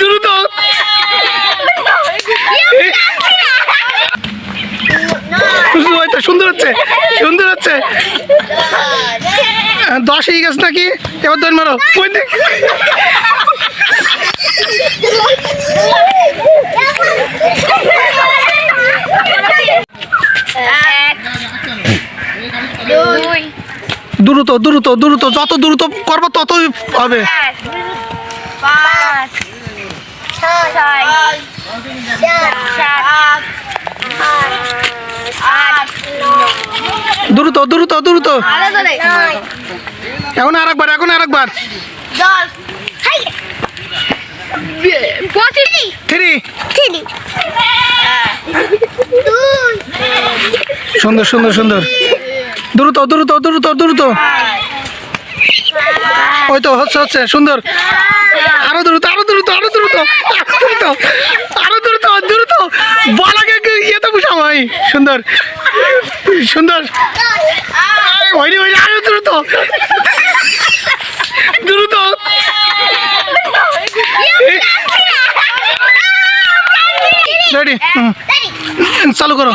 দ্রুত। সুন্দর হচ্ছে সুন্দর হচ্ছে। দশ হয়ে গেছে নাকি? এবার ধর মারো। দ্রুত দ্রুত দ্রুত, যত দ্রুত করব ততই হবে। দ্রুত দ্রুত দ্রুত। এখন এখন দশ পঁচিশ থ্রি। তিন দুই সুন্দর সুন্দর সুন্দর। দ্রুত দ্রুত দ্রুত দ্রুত। ওই তো হচ্ছে হচ্ছে সুন্দর। আরও দ্রুত আরও দ্রুত আরও দ্রুত আরও দ্রুত আরও দ্রুত দ্রুত। বলাকে ইয়েতে বসা ভাই সুন্দর। সুন্দর। হয়নি হয়নি আরও দ্রুত। দ্রুত। রেডি চালু করো।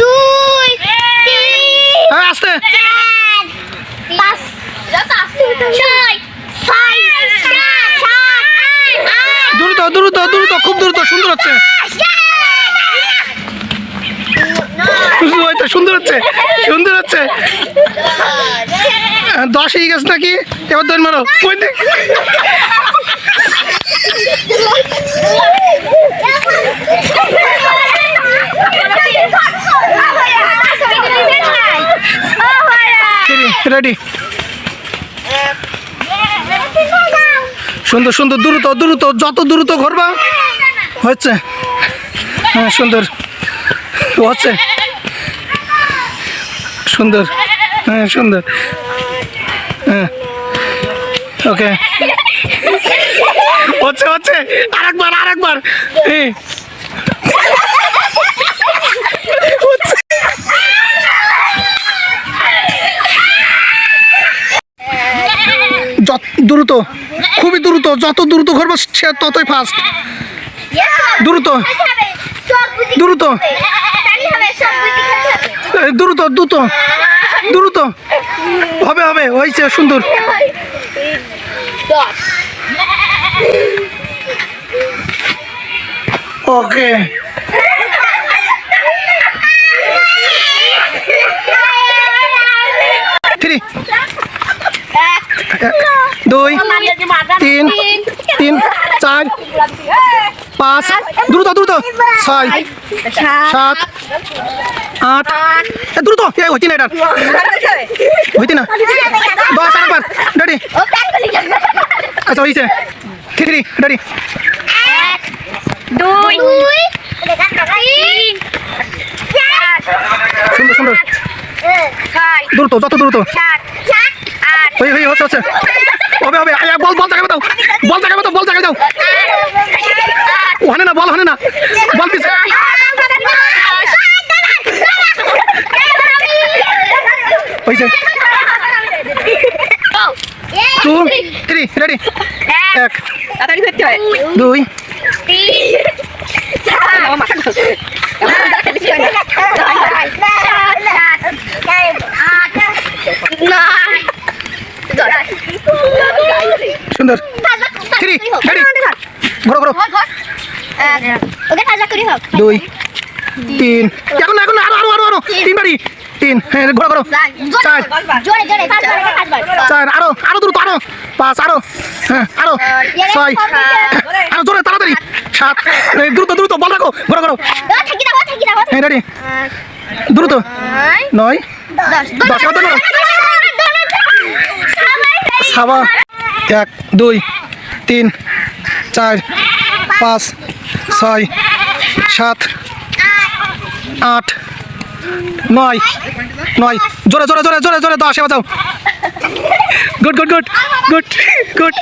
দুই আসতে। চার পাঁচ দ্রুত দ্রুত দ্রুত, খুব দ্রুত, সুন্দর হচ্ছে। সুন্দর হচ্ছে সুন্দর হচ্ছে। দশ হয়ে গেছে নাকি? এবার ধরে মারো। রেডি সুন্দর সুন্দর, দ্রুত দ্রুত, যত দ্রুত ঘরবা, হচ্ছে? হ্যাঁ সুন্দর। হচ্ছে? সুন্দর। হ্যাঁ সুন্দর। হ্যাঁ। ওকে হচ্ছে হচ্ছে। আরেকবার আরেকবার। এই। দ্রুত খুবই দ্রুত যত দ্রুত ঘরবা সে ততই ফাস্ট দ্রুত দ্রুত। দ্রুত দ্রুত দ্রুত। হবে হবে হয়েছে সুন্দর। ওকে দুই তিন তিন চার পাঁচ। দ্রুত দ্রুত। ছয় সাত আট। দ্রুত। এ হইতি না এটা। হইতি না। দশ আরেকবার। রেডি। আচ্ছা হয়েছে থ্রি রেডি। দুই সুন্দর সুন্দর। দ্রুত যত দ্রুত। সাত। হয়ে হয়ে হচ্ছে হচ্ছে। হবে হবে আয়, বল বল জায়গায় দাও। বল জায়গায় দাও বল জায়গায় দাও। ওখানে না বল ওখানে না। বল পিছে। হয়েছে টু থ্রি রেডি। এক দুই। ও মাথা ঘষে সুন্দর থ্রি রেডি ঘোরো ঘোরো ওকে তাজা করি হোক দুই তিন এখন এখন আরও আরও আরও আরও তিন বাড়ি তিন হ্যাঁ ঘোরো ঘোরো চার চার আরও আরও দ্রুত আরও পাঁচ আরও হ্যাঁ আরও ছয় আরও জোরে তাড়াতাড়ি সাত দ্রুত দ্রুত বল রাখো ঘোরো ঘোরো হ্যাঁ রেডি দ্রুত নয় দশ সাবা এক দুই তিন, চার, পাঁচ, ছয়, সাত, আট, নয় নয়। জোরে জোরে জোরে জোরে জোরে, দশ, এবার যাও। Good good good good good